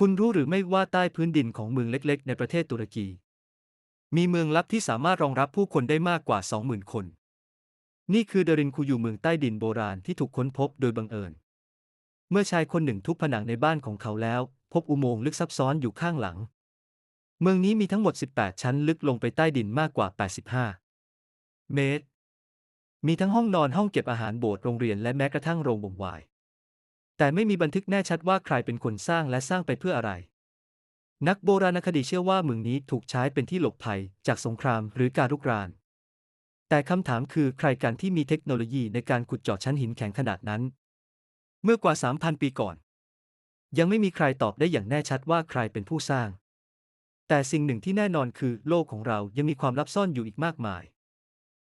คุณรู้หรือไม่ว่าใต้พื้นดินของเมืองเล็ก ๆ ในประเทศตุรกี มีเมืองลับที่สามารถรองรับผู้คนได้มากกว่า 20,000 คน นี่คือเดรินคูอยู่เมืองใต้ดินโบราณที่ถูกค้นพบโดยบังเอิญ เมื่อชายคนหนึ่งทุบผนังในบ้านของเขาแล้ว พบอุโมงค์ลึกซับซ้อนอยู่ข้างหลัง เมืองนี้มีทั้งหมด 18 ชั้นลึกลงไปใต้ดินมากกว่า 85 เมตร มีทั้งห้องนอนห้องเก็บอาหารโบสถ์โรงเรียนและแม้กระทั่งโรงบ่มไวน์ แต่ไม่มีบันทึกแน่ชัดว่าใครเป็นคนสร้างและสร้างไปเพื่ออะไร นักโบราณคดีเชื่อว่าเมืองนี้ถูกใช้เป็นที่หลบภัยจากสงครามหรือการรุกราน แต่คำถามคือใครกันที่มีเทคโนโลยีในการขุดเจาะชั้นหินแข็งขนาดนั้น เมื่อกว่า 3,000 ปีก่อน ยังไม่มีใครตอบได้อย่างแน่ชัดว่าใครเป็นผู้สร้าง แต่สิ่งหนึ่งที่แน่นอนคือโลกของเรายังมีความลับซ่อนอยู่อีกมากมาย